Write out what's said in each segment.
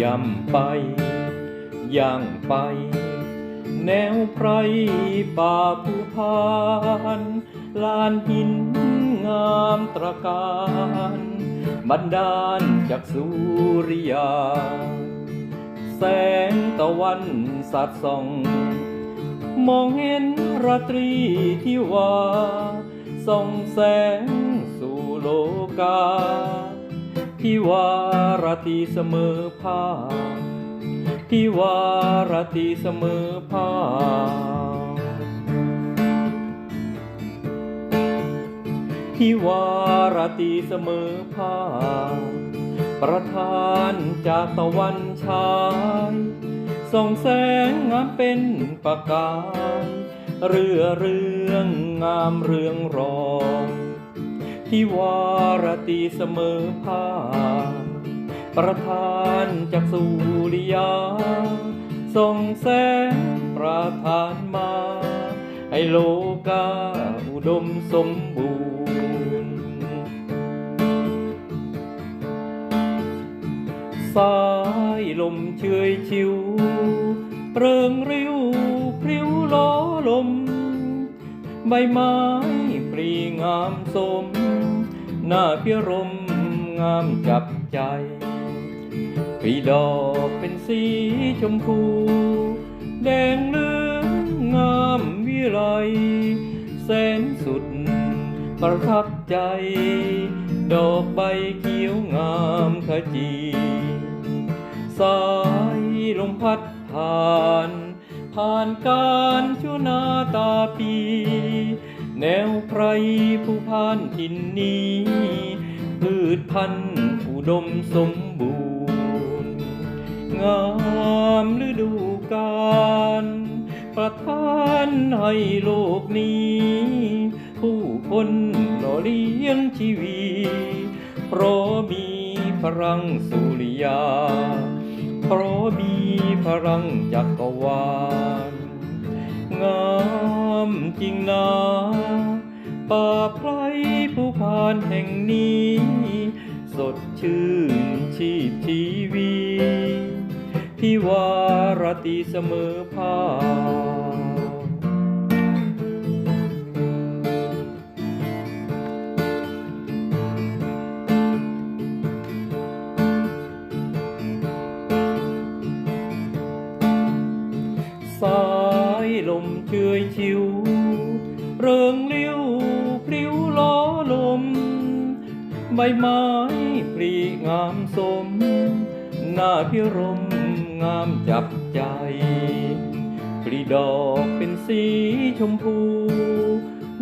ย่ำไป ย่างไป แนวไพรป่าภูพานลานหินงามตระการบันดาลจากสุริยา แสงตะวันสัดส่อง มองเห็นราตรีที่ว่าส่องแสงสู่โลกา ที่วารตีเสมอภาคที่วารตีเสมอภาคที่วารตีเสมอภาคประทานจากตะวันชายส่องแสงงามเป็นประกายเรือเรื่องงามเรืองรอง ที่วารตีเสมอภาคประทานจากสุริยาส่งแสงประทานมา ให้โลกาอุดมสมบูรณ์ สายลมเชยชิว เริงริ้วพริ้วล้อลม ใบไม้ปรีงามสม หน้าพิรมงามจับใจปีดอกเป็นสีชมพู แดงเลืองงามวิไลแสนสุดประทับใจ ดอกใบเขียวงามขจี สายลมพัดผ่าน ผ่านการชั่วนาตาปี แนวไพรผู้พานทินนี้ พืชพันธุ์อุดมสมบูรณ์ งามฤดูกาลประทานให้โลกนี้ ผู้คนหล่อเลี้ยงชีวีเพราะมีพลังสุริยาเพราะมีพลังจักรวาลงามจริงนะ ป่าไพรผู้พานแห่งนี้ สดชื่นชีพชีวีที่วารตีเสมอภาคสายลมเชยชิว เริงเลี้ยว ใบไม้ปรีงามสม หน้าพิรมงามจับใจปรีดอกเป็นสีชมพู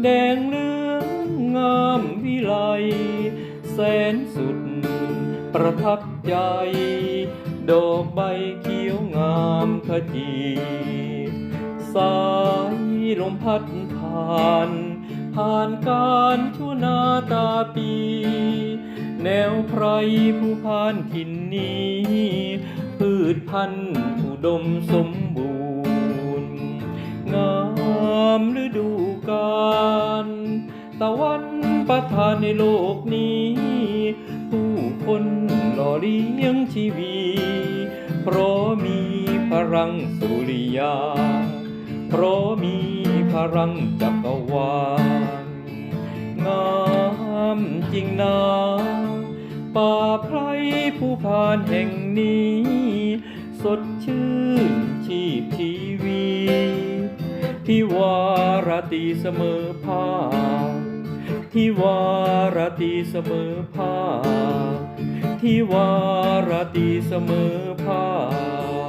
แดงเหลืองงามวิไลแสนสุดประทับใจ ดอกใบเขียวงามขจี สายลมพัดผ่าน ผ่านการชั่วนาตาปี แนวไพรผู้พานทินนี้ พืชพันธุ์อุดมสมบูรณ์ งามฤดูกาลตะวันประทานในโลกนี้ ผู้คนหล่อเลี้ยงชีวีเพราะมีพลังสุริยา เพราะมีพลังจักรวาล จริงนะป่าไพรผู้พานแห่งนี้ สดชื่นชีพชีวีที่วารตีเสมอภาคที่วารตีเสมอภาคที่วารตีเสมอภาค